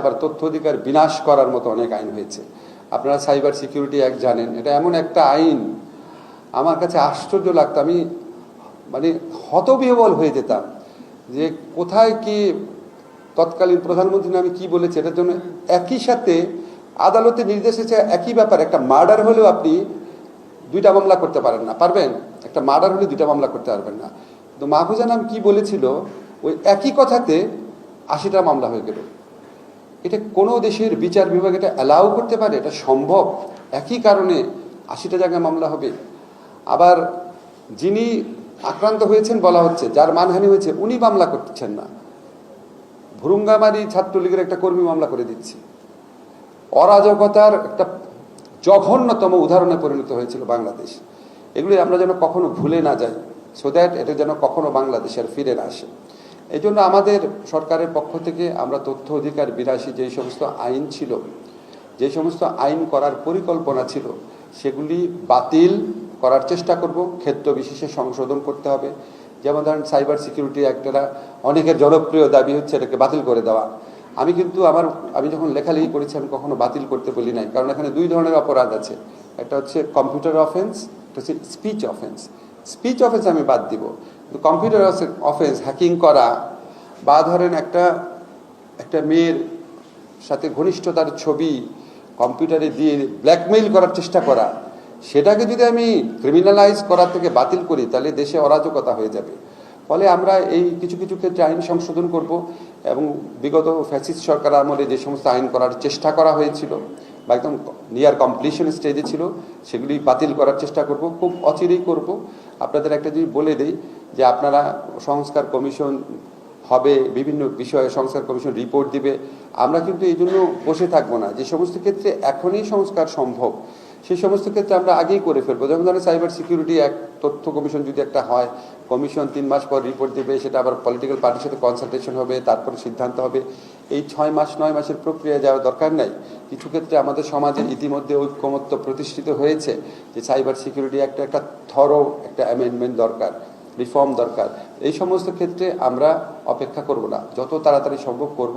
আবার তথ্য অধিকার বিনাশ করার মতো অনেক আইন হয়েছে। আপনারা সাইবার সিকিউরিটি অ্যাক্ট জানেন, এটা এমন একটা আইন। আমার কাছে আশ্চর্য লাগতো, আমি মানে হতবিহবল হয়ে যেতাম যে কোথায় কি তৎকালীন প্রধানমন্ত্রী আমি কি বলেছি, এটার জন্য একই সাথে আদালতে নির্দেশ এসেছে একই ব্যাপার, একটা মার্ডার হলেও আপনি দুইটা মামলা করতে পারেন না, পারবেন? একটা মার্ডার হলে দুইটা মামলা করতে পারবেন না। তো মাহফুজা নাম কি বলেছিল? ওই একই কথাতে আশিটা মামলা হয়ে গেল। এটা কোনো দেশের বিচার বিভাগ এটা অ্যালাউ করতে পারে, এটা সম্ভব। একই কারণে আশিটা জায়গায় মামলা হবে। আবার যিনি আক্রান্ত হয়েছেন বলা হচ্ছে, যার মানহানি হয়েছে, উনি মামলা করছেন না। ভুরুঙ্গামারি ছাত্রলীগের একটা কর্মী মামলা করে দিচ্ছে। অরাজকতার একটা জঘন্যতম উদাহরণে পরিণত হয়েছিল বাংলাদেশ। এগুলি আমরা যেন কখনো ভুলে না যাই সো দ্যাট এটা যেন কখনো বাংলাদেশের ফিরে না আসে। এই জন্য আমাদের সরকারের পক্ষ থেকে আমরা তথ্য অধিকার বিরাশি যেই সমস্ত আইন ছিল যে সমস্ত আইন করার পরিকল্পনা ছিল, সেগুলি বাতিল করার চেষ্টা করব। ক্ষেত্র বিশেষে সংশোধন করতে হবে। যেমন ধরেন সাইবার সিকিউরিটি অ্যাক্টেরা অনেকের জনপ্রিয় দাবি হচ্ছে এটাকে বাতিল করে দেওয়া। আমি কিন্তু আমার, আমি যখন লেখালেখি করেছি আমি কখনো বাতিল করতে বলি নাই। কারণ এখানে দুই ধরনের অপরাধ আছে। একটা হচ্ছে কম্পিউটার অফেন্স, একটা হচ্ছে স্পিচ অফেন্স। স্পিচ অফেন্স আমি বাদ দিব। কম্পিউটার অফেন্স হ্যাকিং করা বা ধরেন একটা একটা মেয়ের সাথে ঘনিষ্ঠতার ছবি কম্পিউটারে দিয়ে ব্ল্যাকমেইল করার চেষ্টা করা, সেটাকে যদি আমি ক্রিমিনালাইজ করার থেকে বাতিল করি, তাহলে দেশে অরাজকতা হয়ে যাবে। ফলে আমরা এই কিছু কিছু ক্ষেত্রে আইন সংশোধন করব এবং বিগত ফ্যাসিস্ট সরকার আমলে যে সমস্ত আইন করার চেষ্টা করা হয়েছিল বা একদম নিয়ার কমপ্লিশন স্টেজে ছিল, সেগুলি বাতিল করার চেষ্টা করব, খুব অচিরেই করব। আপনাদের একটা যদি বলে দেই যে আপনারা সংস্কার কমিশন হবে, বিভিন্ন বিষয়ে সংস্কার কমিশন রিপোর্ট দিবে। আমরা কিন্তু এই জন্য বসে থাকব না। যে সমস্ত ক্ষেত্রে এখনই সংস্কার সম্ভব, সেই সমস্ত ক্ষেত্রে আমরা আগেই করে ফেলব। যেমন ধরেন সাইবার সিকিউরিটি এক তথ্য কমিশন যদি একটা হয়, কমিশন তিন মাস পর রিপোর্ট দেবে, সেটা আবার পলিটিক্যাল পার্টির সাথে কনসালটেশন হবে, তারপর সিদ্ধান্ত হবে। এই ছয় মাস, নয় মাসের প্রক্রিয়া যাওয়ার দরকার নাই। কিছু ক্ষেত্রে আমাদের সমাজে ইতিমধ্যে ঐক্যমত্য প্রতিষ্ঠিত হয়েছে যে সাইবার সিকিউরিটি একটা একটা থরো একটা অ্যামেন্ডমেন্ট দরকার। রিফর্ম দরকার। এই সমস্ত ক্ষেত্রে আমরা অপেক্ষা করব না। যত তাড়াতাড়ি সম্ভব করব।